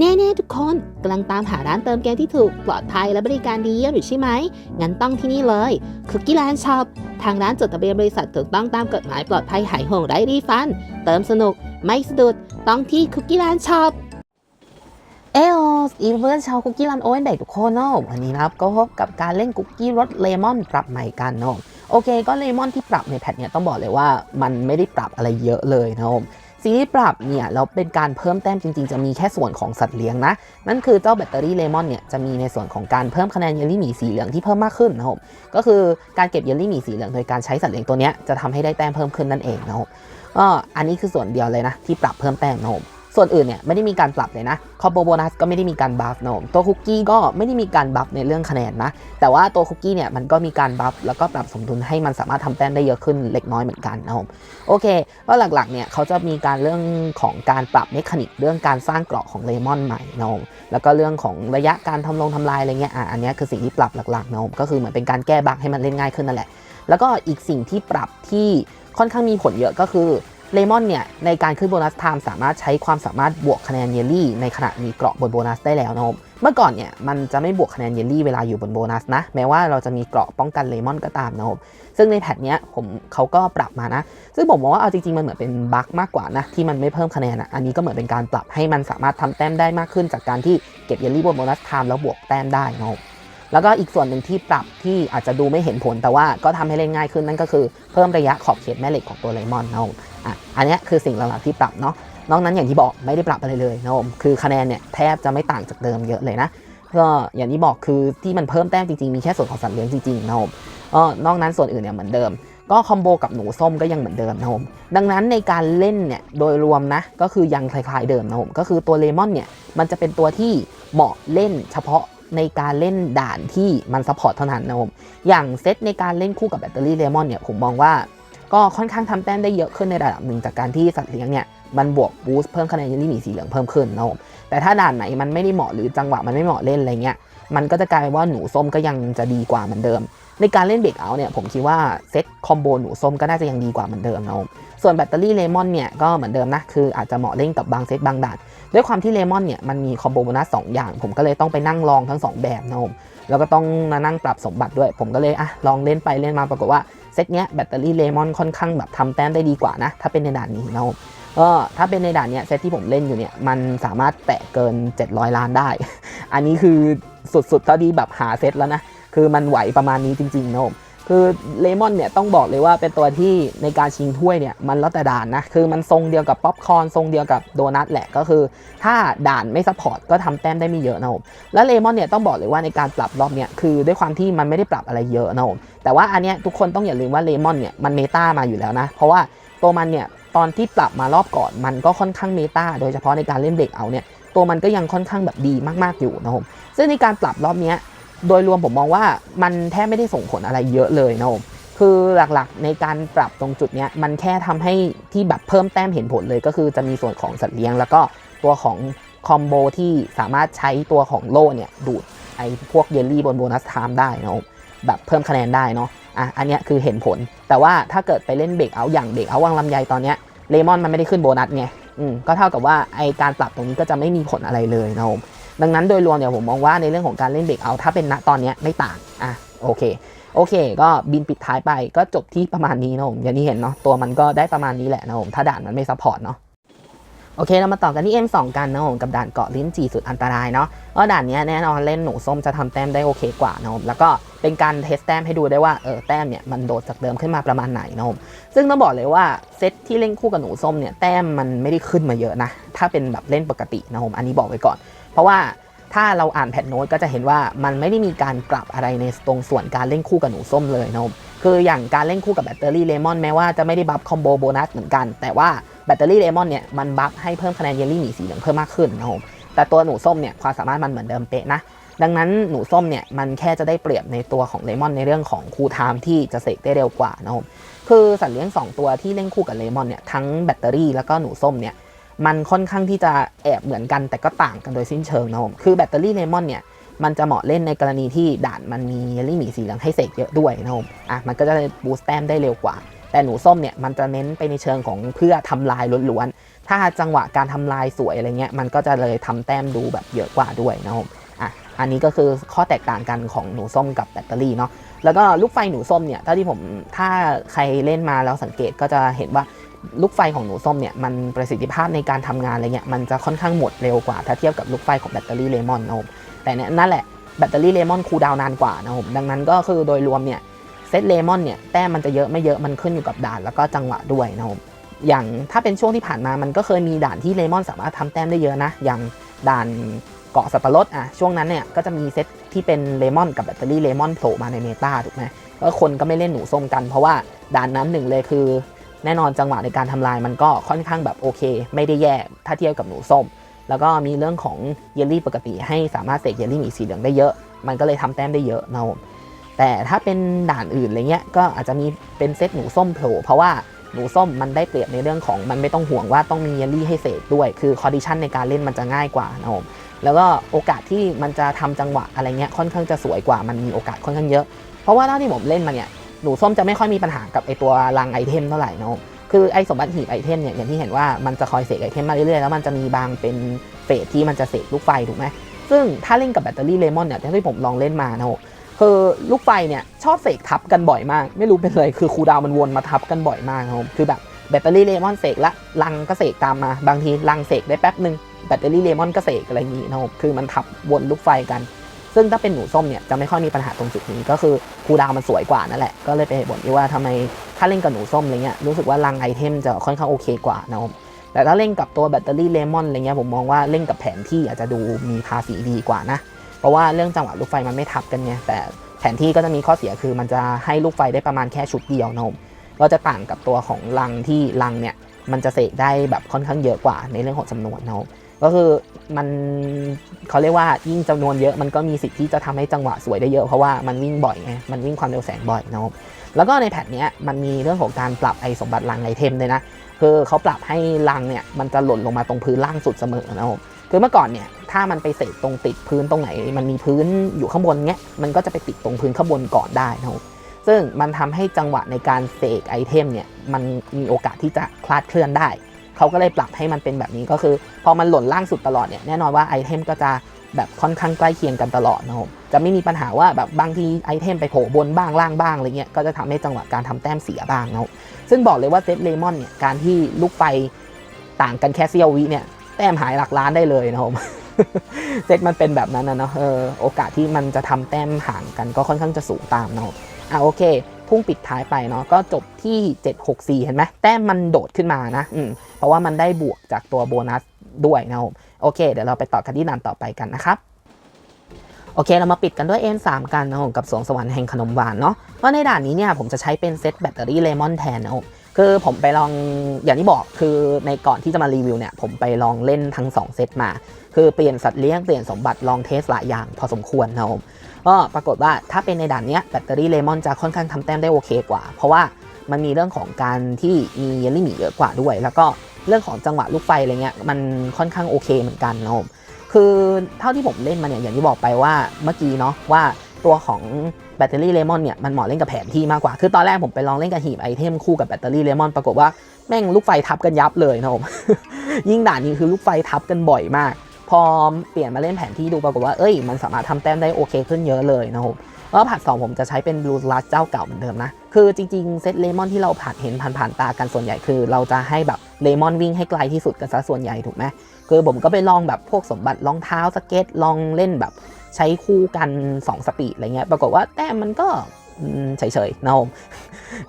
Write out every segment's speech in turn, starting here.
แน่ๆทุกคนกำลังตามหาร้านเติมเกมที่ถูกปลอดภัยและบริการดีเยี่ยมอยู่ใช่ไหม งั้นต้องที่นี่เลยคุกกี้แลนด์ช็อปทางร้านจดทะเบียนบริษัทถูกต้องตามกฎหมายปลอดภัยหายห่วงไร้รีฟัน เติมสนุก ไม่สะดุด ต้องที่คุกกี้แลนด์ช็อปเอโอสอีเพื่อนชาวคุกกี้รันโอเอนเด็กทุกคนเนาะวันนี้นะครับก็พบกับการเล่นคุกกี้รสเลมอนปรับใหม่กันเนาะโอเค ก็เลมอนที่ปรับในแพทเนี่ยต้องบอกเลยว่ามันไม่ได้ปรับอะไรเยอะเลยนะครับ สิ่งที่ปรับเนี่ยแล้วเป็นการเพิ่มแต้มจริง ๆ จะมีแค่ส่วนของสัตว์เลี้ยงนะ นั่นคือเจ้าแบตเตอรี่เลมอนเนี่ยจะมีในส่วนของการเพิ่มคะแนนเยลลี่หมีสีเหลืองที่เพิ่มมากขึ้นนะครับ ก็คือการเก็บเยลลี่หมีสีเหลืองโดยการใช้สัตว์เลี้ยงตัวนี้จะทำให้ได้แต้มเพิ่มขึ้นนั่นเองนะครับก็อันนี้คือส่วนเดียวเลยนะที่ปรับเพิ่มแต้มนะครับ ส่วนอื่นเนี่ยไม่ได้มีการปรับเลยนะคอมโบโบนัสก็ไม่ได้มีการบัฟนะผมตัวคุกกี้ก็ไม่ได้มีการบัฟในเรื่องคะแนนนะ แต่ว่าตัวคุกกี้เนี่ยมันก็มีการบัฟแล้วก็ปรับสมดุลให้มันสามารถทำแต้มได้เยอะขึ้นเล็กน้อยเหมือนกันนะผมโอเคก็หลักๆเนี่ยเขาจะมีการเรื่องของการปรับเมคานิกเรื่องการสร้างเกราะของเลมอนใหม่นะผมแล้วก็เรื่องของระยะการทำลงทำลายอะไรเงี้ยอะอันนี้คือสิ่งที่ปรับหลักๆนะผมก็คือเหมือนเป็นการแก้บั๊กให้มันเล่นง่ายขึ้นนั่นแหละแล้วก็อีกสิ่งที่ปรับที่ค่อนข้างมีผลเยอะก็คือ เลมอนเนี่ยในการขึ้นโบนัสไทม์สามารถใช้ความสามารถบวกคะแนนเยลลี่ในขณะมีเกราะบนโบนัสได้แล้วนะครับเมื่อก่อนเนี่ยมันจะไม่บวกคะแนนเยลลี่เวลาอยู่บนโบนัสนะแม้ว่าเราจะมีเกราะป้องกันเลมอนก็ตามนะครับซึ่งในแพทเนี้ยผมเขาก็ปรับมานะ ซึ่งผมมองว่าเอาจริงๆมันเหมือนเป็นบั๊กมากกว่านะที่มันไม่เพิ่มคะแนนอะอันนี้ก็เหมือนเป็นการปรับให้มันสามารถทำแต้มได้มากขึ้น จากการที่เก็บเยลลี่บนโบนัสไทม์แล้วบวกแต้มได้นะครับแล้วก็อีกส่วนหนึ่งที่ปรับที่อาจจะดูไม่เห็นผลแต่ว่าก็ทำให้เล่นง่ายขึ้นนั่นก็คือเพิ่มระยะขอบเขตแม่เหล็กของตัวเลมอนนะครับ อะอันนี้คือสิ่งหลักๆที่ปรับเนาะนอกนั้นอย่างที่บอกไม่ได้ปรับอะไรเลยนะผมคือคะแนนเนี่ยแทบจะไม่ต่างจากเดิมเยอะเลยนะก็อย่างที่บอกคือที่มันเพิ่มแต้มจริงๆ มีแค่ส่วนของสัตว์เลี้ยงจริงๆนะครับก็นอกนั้นส่วนอื่นเนี่ยเหมือนเดิม ก็คอมโบกับหนูส้มก็ยังเหมือนเดิมนะผมดังนั้นในการเล่นเนี่ยโดยรวมนะก็คือยังคล้ายๆเดิมนะผมก็คือตัวเลมอนเนี่ยมันจะเป็นตัวที่เหมาะเล่นเฉพาะในการเล่นด่านที่มันซัพพอร์ตเท่านั้นนะผมอย่างเซตในการเล่นคู่กับแบตเตอรี่เลมอนเนี่ยผมมองว่า ก็ค่อนข้างทำแต้มได้เยอะขึ้นในระดับหนึ่งจากการที่สัตว์เลี้ยงเนี่ยมันบวกบูสต์เพิ่มคะแนนเยลลี่หมีสีเหลืองเพิ่มขึ้นนะครับผมแต่ถ้าด่านไหนมันไม่ได้เหมาะหรือจังหวะมันไม่เหมาะเล่นอะไรเงี้ยมันก็จะกลายเป็นว่าหนูส้มก็ยังจะดีกว่าเหมือนเดิม ในการเล่นเบรกเอาเนี่ยผมคิดว่าเซตคอมโบหนูส้มก็น่าจะยังดีกว่าเหมือนเดิมนะครับส่วนแบตเตอรี่เลมอนเนี่ยก็เหมือนเดิมนะคืออาจจะเหมาะเล่นกับบางเซตบางด่านด้วยความที่เลมอนเนี่ยมันมีคอมโบโบนัสสองอย่าง ผมก็เลยต้องไปนั่งลองทั้งสองแบบนะครับ แล้วก็ต้องมานั่งปรับสมบัติด้วย ผมก็เลยอะลองเล่นไปเล่นมาปรากฏว่าเซตเนี้ยแบตเตอรี่เลมอนค่อนข้างแบบทำแต้มได้ดีกว่านะ ถ้าเป็นในด่านนี้นะครับก็ถ้าเป็นในด่านเนี้ยเซตที่ผมเล่นอยู่เนี่ยมันสามารถแตะเกิน 700 ล้านได้ อันนี้คือสุดๆเท่าที่แบบหาเซตแล้วนะ คือมันไหวประมาณนี้จริงๆนะครับ คือเลมอนเนี่ยต้องบอกเลยว่าเป็นตัวที่ในการชิงถ้วยเนี่ยมันแล้วแต่ด่านนะ คือมันทรงเดียวกับป๊อปคอร์นทรงเดียวกับโดนัทแหละก็คือ ถ้าด่านไม่ซัพพอร์ตก็ทำแต้มได้ไม่เยอะนะครับแล้วเลมอนเนี่ยต้องบอกเลยว่าในการปรับรอบเนี่ยคือด้วยความที่มันไม่ได้ปรับอะไรเยอะนะครับแต่ว่าอันเนี้ยทุกคนต้องอย่าลืมว่าเลมอนเนี่ยมันเมตามาอยู่แล้วนะ เพราะว่าตัวมันเนี่ยตอนที่ปรับมารอบก่อนมันก็ค่อนข้างเมตาโดยเฉพาะในการเล่นเบรกเอาเนี่ยตัวมันก็ยังค่อนข้างแบบดีมากๆอยู่นะครับซึ่งในการปรับรอบเนี้ย โดยรวมผมมองว่ามันแทบไม่ได้ส่งผลอะไรเยอะเลยนะผมคือหลักๆในการปรับตรงจุดนี้มันแค่ทำให้ที่แบบเพิ่มแต้มเห็นผลเลยก็คือจะมีส่วนของสัตว์เลี้ยง แล้วก็ตัวของคอมโบที่สามารถใช้ตัวของโล่เนี่ยดูดไอ้พวกเยลลี่บนโบนัสไทม์ได้นะผมแบบเพิ่มคะแนนได้เนาะอะอันเนี้ยคือเห็นผล แต่ว่าถ้าเกิดไปเล่นเบรกเอาอย่างเบรกเอาวังลำไยตอนเนี้ยเลมอนมันไม่ได้ขึ้นโบนัสไงอืมก็เท่ากับว่าไอการปรับตรงนี้ก็จะไม่มีผลอะไรเลยนะผม ดังนั้นโดยรวมเนี่ยผมมองว่าในเรื่องของการเล่นเบรกเอา ถ้าเป็นณตอนนี้ไม่ต่างอะโอเคโอเค ก็บินปิดท้ายไปก็จบที่ประมาณนี้นะผมอย่างที่เห็นเนาะตัวมันก็ได้ประมาณนี้แหละนะผมถ้าด่านมันไม่ซัพพอร์ตเนาะโอเคเรามาต่อกันที่ M2 กันนะผมกับด่านเกาะลิ้นจีสุดอันตรายเนาะก็ด่านเนี้ยแน่นอนเล่นหนูส้มจะทำแต้มได้โอเคกว่านะผมแล้วก็เป็นการเทสแต้มให้ดูได้ว่าเออแต้มเนี่ยมันโดดจากเดิมขึ้นมาประมาณไหนนะผมซึ่งต้องบอกเลยว่าเซตที่เล่นคู่กับหนูส้มเนี่ยแต้มมันไม่ได้ขึ้นมาเยอะนะถ้าเป็นแบบเล่นปกตินะผมอันนี้บอกไว้ก่อน ราะว่าถ้าเราอ่านแพทโน้ตก็จะเห็นว่ามันไม่ได้มีการปรับอะไรในตรงส่วนการเล่นคู่กับหนูส้มเลยนะครับคืออย่างการเล่นคู่กับแบตเตอรี่เลมอนแม้ว่าจะไม่ได้บัฟคอมโบโบนัสเหมือนกัน แต่ว่าแบตเตอรี่เลมอนเนี่ยมันบัฟให้เพิ่มคะแนนเยลลี่หมีสีเหลืองเพิ่มมากขึ้นนะครับแต่ตัวหนูส้มเนี่ยความสามารถมันเหมือนเดิมเป๊ะนะดังนั้นหนูส้มเนี่ยมันแค่จะได้เปรียบในตัวของเลมอนในเรื่องของคูลไทม์ที่จะเสกได้เร็วกว่านะครับคือสัตว์เลี้ยง 2 ตัวที่เล่นคู่กับเลมอนเนี่ยทั้งแบตเตอรี่แล้วก็หนูส้มเนี่ย มันค่อนข้างที่จะแอบเหมือนกันแต่ก็ต่างกันโดยสิ้นเชิงนะผมคือแบตเตอรี่เลมอนเนี่ยมันจะเหมาะเล่นในกรณีที่ด่านมันมีเยลลี่หมีสีเหลืองให้เสกเยอะด้วยนะผมอะมันก็จะบูสต์แต้มได้เร็วกว่า แต่หนูส้มเนี่ยมันจะเน้นไปในเชิงของเพื่อทำลายล้วนๆ ถ้าจังหวะการทำลายสวยอะไรเงี้ยมันก็จะเลยทำแต้มดูแบบเยอะกว่าด้วยนะครับผมอะอันนี้ก็คือข้อแตกต่างกันของหนูส้มกับแบตเตอรี่เนาะแล้วก็ลูกไฟหนูส้มเนี่ยถ้าที่ผมถ้าใครเล่นมาแล้วสังเกตก็จะเห็นว่า ลูกไฟของหนูส้มเนี่ยมันประสิทธิภาพในการทำงานอะไรเงี้ยมันจะค่อนข้างหมดเร็วกว่าถ้าเทียบกับลูกไฟของแบตเตอรี่เลมอนนะครับผมแต่เนี่ยนั่นแหละแบตเตอรี่เลมอนคูลดาวน์นานกว่านะครับผมดังนั้นก็คือโดยรวมเนี่ยเซตเลมอนเนี่ยแต้มมันจะเยอะไม่เยอะมันขึ้นอยู่กับด่านแล้วก็จังหวะด้วยนะครับผมอย่างถ้าเป็นช่วงที่ผ่านมามันก็เคยมีด่านที่เลมอนสามารถทำแต้มได้เยอะนะ อย่างด่านเกาะสับปะรดอะช่วงนั้นเนี่ยก็จะมีเซตที่เป็นเลมอนกับแบตเตอรี่เลมอนโผล่มาในเมตาถูกไหมก็คนก็ไม่เล่นหนูส้มกันเพราะว่าด่านนั้นหนึ่งเลยคือ แน่นอนจังหวะในการทำลายมันก็ค่อนข้างแบบโอเค ไม่ได้แย่ถ้าเทียบกับหนูส้ม แล้วก็มีเรื่องของเยลลี่ปกติให้สามารถเสกเยลลี่มีสีเหลืองได้เยอะ มันก็เลยทำแต้มได้เยอะนะครับผมแต่ถ้าเป็นด่านอื่นอะไรเงี้ยก็อาจจะมีเป็นเซตหนูส้มโผล่เพราะว่าหนูส้มมันได้เปรียบในเรื่องของมันไม่ต้องห่วงว่าต้องมีเยลลี่ให้เสกด้วย คือคอดิชันในการเล่นมันจะง่ายกว่านะครับผมแล้วก็โอกาสที่มันจะทำจังหวะอะไรเงี้ยค่อนข้างจะสวยกว่ามันมีโอกาสค่อนข้างเยอะ เพราะว่าเท่าที่ผมเล่นมาเนี่ย หนูส้มจะไม่ค่อยมีปัญหากับไอตัวรังไอเทมเท่าไหร่นะคือไอสมบัติหีบไอเทมเนี่ยอย่างที่เห็นว่ามันจะคอยเสกไอเทมมาเรื่อยๆแล้วมันจะมีบางเป็นเฟสที่มันจะเสกลูกไฟถูกไหมซึ่งถ้าเล่นกับแบตเตอรี่เลมอนเนี่ยที่ผมลองเล่นมานะคือลูกไฟเนี่ยชอบเสกทับกันบ่อยมาก ไม่รู้เป็นเลยคือคูดาวมันวนมาทับกันบ่อยมากนะครับคือแบบแบตเตอรี่เลมอนเสกละลังก็เสกตามมา บางทีลังเสกได้แป๊บหนึ่งแบตเตอรี่เลมอนก็เสกอะไรอย่างนี้นะครับคือมันทับวนลูกไฟกัน ซึ่งถ้าเป็นหนูส้มเนี่ยจะไม่ค่อยมีปัญหาตรงจุดนี้ ก็คือคูดาวมันสวยกว่านั่นแหละ ก็เลยเป็นเหตุผลที่ว่าทำไมถ้าเล่นกับหนูส้มอะไรเงี้ยรู้สึกว่ารังไอเทมจะค่อนข้างโอเคกว่านะครับแต่ถ้าเล่นกับตัวแบตเตอรี่เลมอนอะไรเงี้ยผมมองว่าเล่นกับแผนที่อาจจะดูมีภาษีดีกว่านะ เพราะว่าเรื่องจังหวะลูกไฟมันไม่ทับกันไงแต่แผนที่ก็จะมีข้อเสียคือมันจะให้ลูกไฟได้ประมาณแค่ชุดเดียวนะครับก็จะต่างกับตัวของรังที่รังเนี่ยมันจะเสกได้แบบค่อนข้างเยอะกว่าในเรื่องของจำนวนนะครับ ก็คือมันเขาเรียกว่ายิ่งจำนวนเยอะมันก็มีสิทธิ์ที่จะทำให้จังหวะสวยได้เยอะเพราะว่ามันวิ่งบ่อยไงมันวิ่งความเร็วแสงบ่อยนะครับแล้วก็ในแพทเนี้ยมันมีเรื่องของการปรับไอสมบัติลังไอเทมเลยนะคือเขาปรับให้ลังเนี่ยมันจะหล่นลงมาตรงพื้นล่างสุดเสมอนะครับคือเมื่อก่อนเนี่ยถ้ามันไปเสกตรงติดพื้นตรงไหน มันมีพื้นอยู่ข้างบนเงี้ยมันก็จะไปติดตรงพื้นข้างบนก่อนได้นะครับซึ่งมันทำให้จังหวะในการเสกไอเทมเนี่ยมันมีโอกาสที่จะคลาดเคลื่อนได้ เขาก็เลยปรับให้มันเป็นแบบนี้ก็คือ พอมันหล่นล่างสุดตลอดเนี่ยแน่นอนว่าไอเทมก็จะแบบค่อนข้างใกล้เคียงกันตลอดนะครับจะไม่มีปัญหาว่าแบบบางทีไอเทมไปโผล่บนบ้างล่างบ้างอะไรเงี้ยก็จะทำให้จังหวะการทำแต้มเสียบ้างนะครับซึ่งบอกเลยว่าเซตเลมอนเนี่ยการที่ลูกไฟต่างกันแค่เซียววิเนี่ยแต้มหายหลักล้านได้เลยนะครับเซตมันเป็นแบบนั้นนะเนาะโอกาสที่มันจะทำแต้มห่างกันก็ค่อนข้างจะสูงตามนะครับอะโอเค พุ่งปิดท้ายไปเนาะก็จบที่ 764 เห็นไหมแต้มมันโดดขึ้นมานะอืมเพราะว่ามันได้บวกจากตัวโบนัสด้วยนะครับโอเค เดี๋ยวเราไปต่อกันที่ด่านต่อไปกันนะครับโอเค เรามาปิดกันด้วย N3 กันนะครับกับสวงสวรรค์แห่งขนมหวานเนาะก็ในด่านนี้เนี่ยผมจะใช้เป็นเซตแบตเตอรี่เลมอนแทนนะครับคือผมไปลองอย่างที่บอกคือในก่อนที่จะมารีวิวเนี่ย ผมไปลองเล่นทั้ง 2 เซตมา คือเปลี่ยนสัตว์เลี้ยงเปลี่ยนสมบัติลองเทสหลายอย่างพอสมควรนะครับ ก็ปรากฏว่าถ้าเป็นในด่านนี้แบตเตอรี่เลมอนจะค่อนข้างทำแต้มได้โอเคกว่า เพราะว่ามันมีเรื่องของการที่มีเยลลี่หมีเยอะกว่าด้วย แล้วก็เรื่องของจังหวะลูกไฟอะไรเงี้ยมันค่อนข้างโอเคเหมือนกันนะครับคือเท่าที่ผมเล่นมาเนี่ยอย่างที่บอกไปว่าเมื่อกี้เนาะว่าตัวของแบตเตอรี่เลมอนเนี่ยมันเหมาะเล่นกับแผนที่มากกว่า คือตอนแรกผมไปลองเล่นกับหีบไอเทมคู่กับแบตเตอรี่เลมอนปรากฏว่าแม่งลูกไฟทับกันยับเลยนะครับผม ยิ่งด่านนี้คือลูกไฟทับกันบ่อยมาก พอเปลี่ยนมาเล่นแผนที่ดูปรากฏว่าเอ้ยมันสามารถทำแต้มได้โอเคขึ้นเยอะเลยนะครับแล้วผัดสองผมจะใช้เป็นบลูลัสเจ้าเก่าเหมือนเดิมนะ คือจริงๆ เซตเลมอนที่เราผัดเห็นผ่านๆตากันส่วนใหญ่คือ เราจะให้แบบเลมอนวิ่งให้ไกลที่สุดกันซะส่วนใหญ่ถูกไหมคือผมก็ไปลองแบบพวกสมบัติรองเท้าสเก็ตลองเล่นแบบใช้คู่กัน 2 สปีดอะไรเงี้ยปรากฏว่าแต้มมันก็เฉยๆนะผม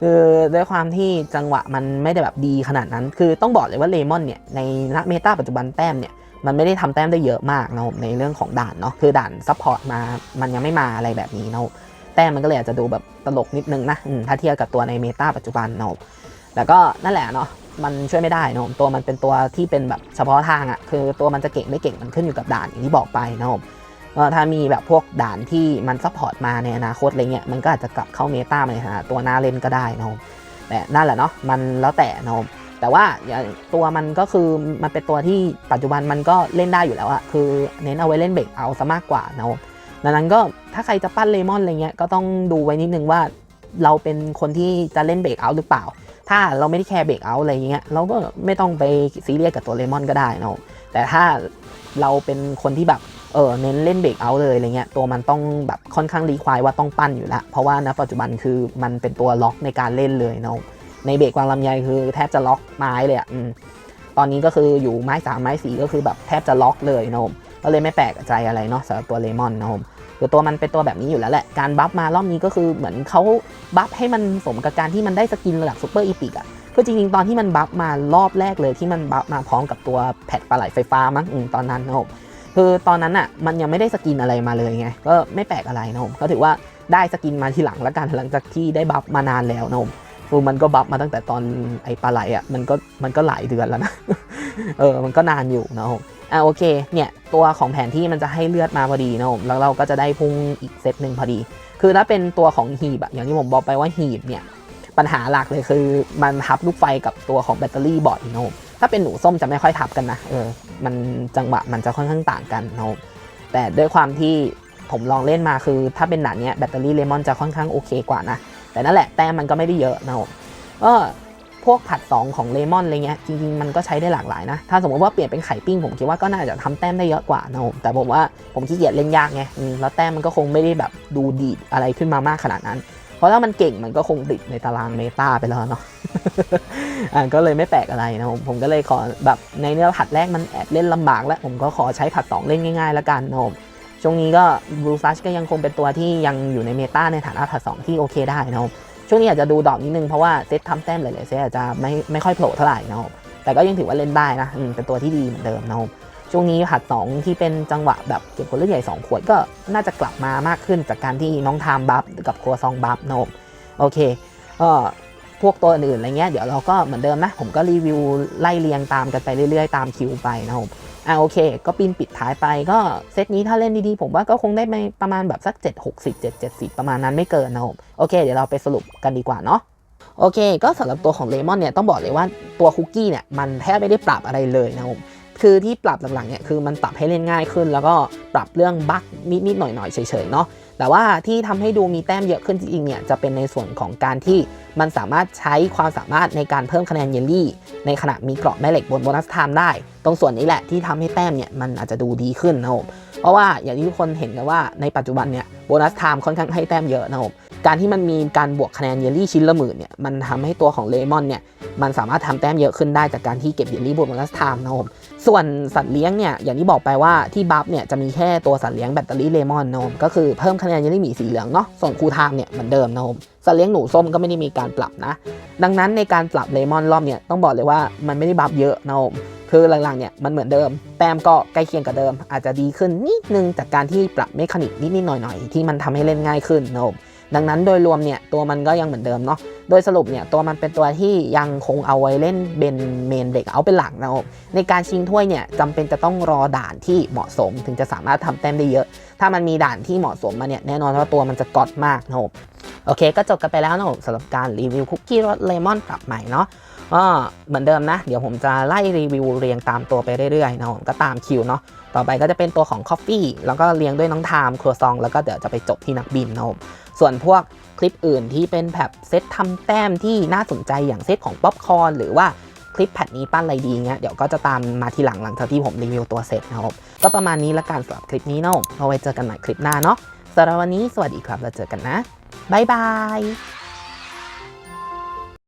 คือด้วยความที่จังหวะมันไม่ได้แบบดีขนาดนั้น คือต้องบอกเลยว่าเลมอนเนี่ยในเมตาปัจจุบันแต้มเนี่ย มันไม่ได้ทำแต้มได้เยอะมากนะในเรื่องของด่านเนาะคือด่านซัพพอร์ตมามันยังไม่มาอะไรแบบนี้นะแต้มมันก็เลยอาจจะดูแบบตลกนิดนึงนะถ้าเทียบกับตัวในเมตาปัจจุบันเนาะแล้วก็นั่นแหละเนาะมันช่วยไม่ได้นะตัวมันเป็นตัวที่เป็นแบบเฉพาะทางอะ่ะคือตัวมันจะเก่งไม่เก่งมันขึ้นอยู่กับด่านอย่างที่บอกไปนะผมถ้ามีแบบพวกด่านที่มันซัพพอร์ตมาในอนาคตอะไรเงี้ยมันก็อาจจะกลับเข้าเมตามาในฐานะตัวหน้าเล่นก็ได้นะแต่นั่นแหละเนาะมันแล้วแต่นะ แต่ว่าตัวมันก็คือมันเป็นตัวที่ปัจจุบันมันก็เล่นได้อยู่แล้วอะคือเน้นเอาไว้เล่นเบรกเอาซะมากกว่านะดังนั้นก็ถ้าใครจะปั้นเลมอนอะไรเงี้ยก็ต้องดูไว้นิดนึงว่าเราเป็นคนที่จะเล่นเบรกเอาหรือเปล่า ถ้าเราไม่ได้แคร์เบรกเอาอะไรเงี้ยเราก็ไม่ต้องไปซีเรียสกับตัวเลมอนก็ได้นะแต่ถ้าเราเป็นคนที่แบบเออเน้นเล่นเบรกเอาเลยอะไรเงี้ยตัวมันต้องแบบค่อนข้างรีควายว่าต้องปั้นอยู่แล้วเพราะว่าณปัจจุบันคือมันเป็นตัวล็อกในการเล่นเลยเนาะ ในเบรกวางลำไยคือแทบจะล็อกไม้เลยอะตอนนี้ก็คืออยู่ไม้สามไม้สี่ก็คือแบบแทบจะล็อกเลยนะผมก็เลยไม่แปลกใจอะไรเนาะสำหรับตัวเลมอนนะผมคือตัวมันเป็นตัวแบบนี้อยู่แล้วแหละ การบัฟมารอบนี้ก็คือเหมือนเขาบัฟให้มันสมกับการที่มันได้สกินระดับซูเปอร์อีพิกอะคือจริงๆ ตอนที่มันบัฟมารอบแรกเลยที่มันบัฟมาพร้อมกับตัวแพดปลาไหลไฟฟ้ามั้งอืมตอนนั้นนะผมคือตอนนั้นอะมันยังไม่ได้สกินอะไรมาเลยไงก็ไม่แปลกอะไรนะผมก็ถือว่าได้สกินมาทีหลังแล้วกันหลังจากที่ได้บัฟมานานแล้วนะผม มันก็บัฟมาตั้งแต่ตอนไอ้ปลาไหลอะมันก็มันก็หลายเดือนแล้วนะเออมันก็นานอยู่นะผมอะโอเคเนี่ยตัวของแผนที่มันจะให้เลือดมาพอดีนะผมแล้วเราก็จะได้พุ่งอีกเซตหนึ่งพอดี คือถ้าเป็นตัวของหีบอะอย่างที่ผมบอกไปว่าหีบเนี่ยปัญหาหลักเลยคือมันทับลูกไฟกับตัวของแบตเตอรี่บ่อยนะผมถ้าเป็นหนูส้มจะไม่ค่อยทับกันนะเออมันจังหวะมันจะค่อนข้างต่างกันนะครับแต่ด้วยความที่ผมลองเล่นมาคือ ถ้าเป็นหนันเนี้ยแบตเตอรี่เลมอนจะค่อนข้างโอเคกว่านะ แต่นั่นแหละแต้มมันก็ไม่ได้เยอะนะครับก็พวกผัด 2 ของเลมอนอะไรเงี้ยจริงๆมันก็ใช้ได้หลากหลายนะ ถ้าสมมติว่าเปลี่ยนเป็นไข่ปิ้งผมคิดว่าก็น่าจะทำแต้มได้เยอะกว่านะครับแต่ผมว่าผมขี้เกียจเล่นยากไงแล้วแต้มมันก็คงไม่ได้แบบดูดีอะไรขึ้นมามากขนาดนั้น เพราะถ้ามันเก่งมันก็คงติดในตารางเมตาไปแล้วเนาะอ่าก็เลยไม่แปลกอะไรนะผมผมก็เลยขอแบบในเนื้อผัดแรกมันแอบเล่นลำบากแล้วผมก็ขอใช้ผัด 2 เล่นง่ายๆแล้วกันนะผม ช่วงนี้ก็บลูฟัชก็ยังคงเป็นตัวที่ยังอยู่ในเมตาในฐานะผัด2ที่โอเคได้นะผมช่วงนี้อาจจะดูดอกนิดนึงเพราะว่าเซตทำแต้มหลายๆเซตอาจจะไม่ไม่ค่อยโผล่เท่าไหร่นะผมแต่ก็ยังถือว่าเล่นได้นะเป็นตัวที่ดีเหมือนเดิมนะผมช่วงนี้ผัด2ที่เป็นจังหวะแบบเก็บผลเลือดใหญ่2ขวดก็น่าจะกลับมามากขึ้นจากการที่น้องทามบัฟกับครัวซองบัฟนะผมโอเคก็ พวกตัวอื่นๆอะไรเงี้ยเดี๋ยวเราก็เหมือนเดิมนะ ผมก็รีวิวไล่เรียงตามกันไปเรื่อยๆ ตามคิวไปนะผมอ่าโอเค ก็ปีนปิดท้ายไปก็เซตนี้ถ้าเล่นดีๆ ผมว่าก็คงได้ไปประมาณแบบสัก 7 60 7 70 ประมาณนั้นไม่เกินนะผมโอเค เดี๋ยวเราไปสรุปกันดีกว่าเนาะโอเค ก็สำหรับตัวของเลมอนเนี่ยต้องบอกเลยว่าตัวคุกกี้เนี่ยมันแทบไม่ได้ปรับอะไรเลยนะผมคือที่ปรับหลังๆเนี่ยคือมันปรับให้เล่นง่ายขึ้น แล้วก็ปรับเรื่องบั๊กนิดๆหน่อยๆเฉยๆเนาะ แต่ว่าที่ทำให้ดูมีแต้มเยอะขึ้นจริงๆเนี่ยจะเป็นในส่วนของการที่มันสามารถใช้ความสามารถในการเพิ่มคะแนนเยลลี่ ในขณะมีเกราะแม่เหล็กบนโบนัสไทม์ได้ ตรงส่วนนี้แหละที่ทำให้แต้มเนี่ยมันอาจจะดูดีขึ้นนะครับผมเพราะว่าอย่างที่ทุกคนเห็นกันว่าในปัจจุบันเนี่ยโบนัสไทม์ค่อนข้างให้แต้มเยอะนะครับผมการที่มันมีการบวกคะแนนเยลลี่ชิ้นละหมื่นเนี่ยมันทำให้ตัวของเลมอนเนี่ย มันสามารถทำแต้มเยอะขึ้นได้จากการที่เก็บเยลลี่บนโบนัสไทม์นะครับผมส่วนสัตว์เลี้ยงเนี่ยอย่างที่บอกไปว่าที่บัฟเนี่ยจะมีแค่ตัวสัตว์เลี้ยงแบตเตอรี่เลมอนนะผมก็คือเพิ่มคะแนนเยลลี่หมีสีเหลืองเนาะส่วนคูทามเนี่ยเหมือนเดิมนะผมสัตว์เลี้ยงหนูส้มก็ไม่ได้มีการปรับนะ ดังนั้นในการปรับเลมอนรอบเนี่ยต้องบอกเลยว่ามันไม่ได้บัฟเยอะนะผมคือหลังๆเนี่ยมันเหมือนเดิม แต้มก็ใกล้เคียงกับเดิม อาจจะดีขึ้นนิดนึงจากการที่ปรับเมคานิกนิดๆหน่อยๆที่มันทำให้เล่นง่ายขึ้นนะผม ดังนั้นโดยรวมเนี่ยตัวมันก็ยังเหมือนเดิมเนาะโดยสรุปเนี่ยตัวมันเป็นตัวที่ยังคงเอาไว้เล่นเป็นเมนเด็กเอาเป็นหลักนะครับในการชิงถ้วยเนี่ยจำเป็นจะต้องรอด่านที่เหมาะสม ถึงจะสามารถทำแต้มได้เยอะ ถ้ามันมีด่านที่เหมาะสมมาเนี่ยแน่นอนว่าตัวมันจะกอดมากนะครับโอเค ก็จบกันไปแล้วนะครับสำหรับการรีวิวคุกกี้รสเลมอนปรับใหม่เนาะ ก็เหมือนเดิมนะ เดี๋ยวผมจะไล่รีวิวเรียงตามตัวไปเรื่อยๆนะครับก็ตามคิวเนาะต่อไปก็จะเป็นตัวของคอฟฟี่แล้วก็เรียงด้วยน้องไทม์ครัวซอง แล้วก็เดี๋ยวจะไปจบที่นักบินนะครับส่วนพวกคลิปอื่นที่เป็นแบบเซตทำแต้มที่น่าสนใจอย่างเซตของป๊อปคอร์นหรือว่าคลิปแพทนี้ปั้นอะไรดีเงี้ยเดี๋ยวก็จะตามมาทีหลังหลังจากที่ผมรีวิวตัวเซตนะครับก็ประมาณนี้ละกันสำหรับคลิปนี้เนาะเอาไว้เจอกันใหม่คลิปหน้าเนาะสำหรับวันนี้สวัสดีครับแล้วเจอกันนะบ๊ายบาย